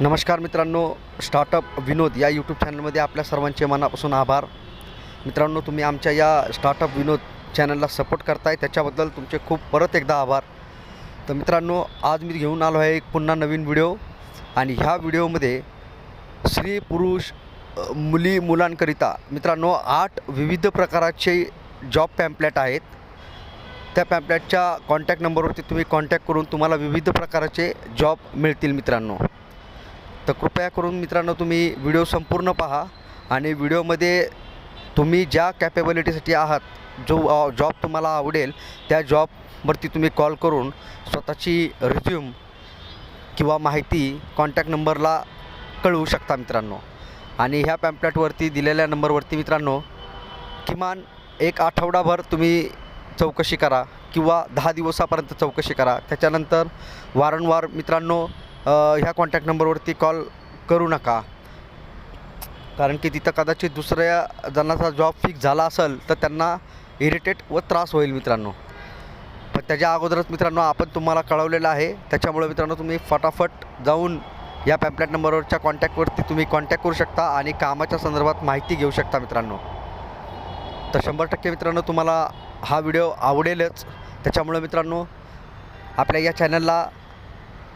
नमस्कार मित्रांनो स्टार्टअप विनोद या यूट्यूब चॅनलमध्ये आपल्या सर्वांचे मनापासून आभार. मित्रांनो तुम्ही आमच्या या स्टार्टअप विनोद चॅनलला सपोर्ट करताय त्याच्याबद्दल तुमचे खूप परत एकदा आभार. तर मित्रांनो आज मी घेऊन आलो आहे एक पुन्हा नवीन व्हिडिओ आणि ह्या व्हिडिओमध्ये स्त्री पुरुष मुली मुलांकरिता मित्रांनो आठ विविध प्रकाराचे जॉब पॅम्पलेट आहेत. त्या पॅम्पलेटच्या कॉन्टॅक्ट नंबरवरती तुम्ही कॉन्टॅक्ट करून तुम्हाला विविध प्रकाराचे जॉब मिळतील मित्रांनो. तर कृपया करून मित्रांनो तुम्ही व्हिडिओ संपूर्ण पहा आणि व्हिडिओमध्ये तुम्ही ज्या कॅपेबिलिटीसाठी आहात जो जॉब तुम्हाला आवडेल त्या जॉबवरती तुम्ही कॉल करून स्वतःची रिझ्यूम किंवा माहिती कॉन्टॅक्ट नंबरला कळवू शकता मित्रांनो. आणि ह्या पॅम्पलेटवरती दिलेल्या नंबरवरती मित्रांनो किमान एक आठवडाभर तुम्ही चौकशी करा किंवा दहा दिवसापर्यंत चौकशी करा. त्याच्यानंतर वारंवार मित्रांनो ह्या कॉन्टॅक्ट नंबरवरती कॉल करू नका. कारण की तिथं कदाचित दुसऱ्या जणाचा जॉब फिक्स झाला असेल तर त्यांना इरिटेट व त्रास होईल मित्रांनो. पण त्याच्या अगोदरच मित्रांनो आपण तुम्हाला कळवलेलं आहे. त्याच्यामुळे मित्रांनो तुम्ही फटाफट जाऊन या पॅम्पलेट नंबरवरच्या कॉन्टॅक्टवरती तुम्ही कॉन्टॅक्ट करू शकता आणि कामाच्या संदर्भात माहिती घेऊ शकता मित्रांनो. तर शंभर टक्के मित्रांनो तुम्हाला हा व्हिडिओ आवडेलच. त्याच्यामुळे मित्रांनो आपल्या या चॅनलला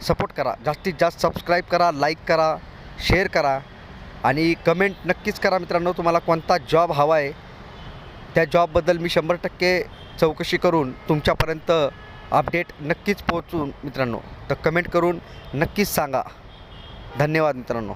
सपोर्ट करा. जास्तीत जास्त सबस्क्राईब करा लाईक करा शेअर करा आणि कमेंट नक्कीच करा मित्रांनो तुम्हाला कोणता जॉब हवा आहे त्या जॉबबद्दल मी शंभर टक्के चौकशी करून तुमच्यापर्यंत अपडेट नक्कीच पोहोचून मित्रांनो. तर कमेंट करून नक्कीच सांगा. धन्यवाद मित्रांनो.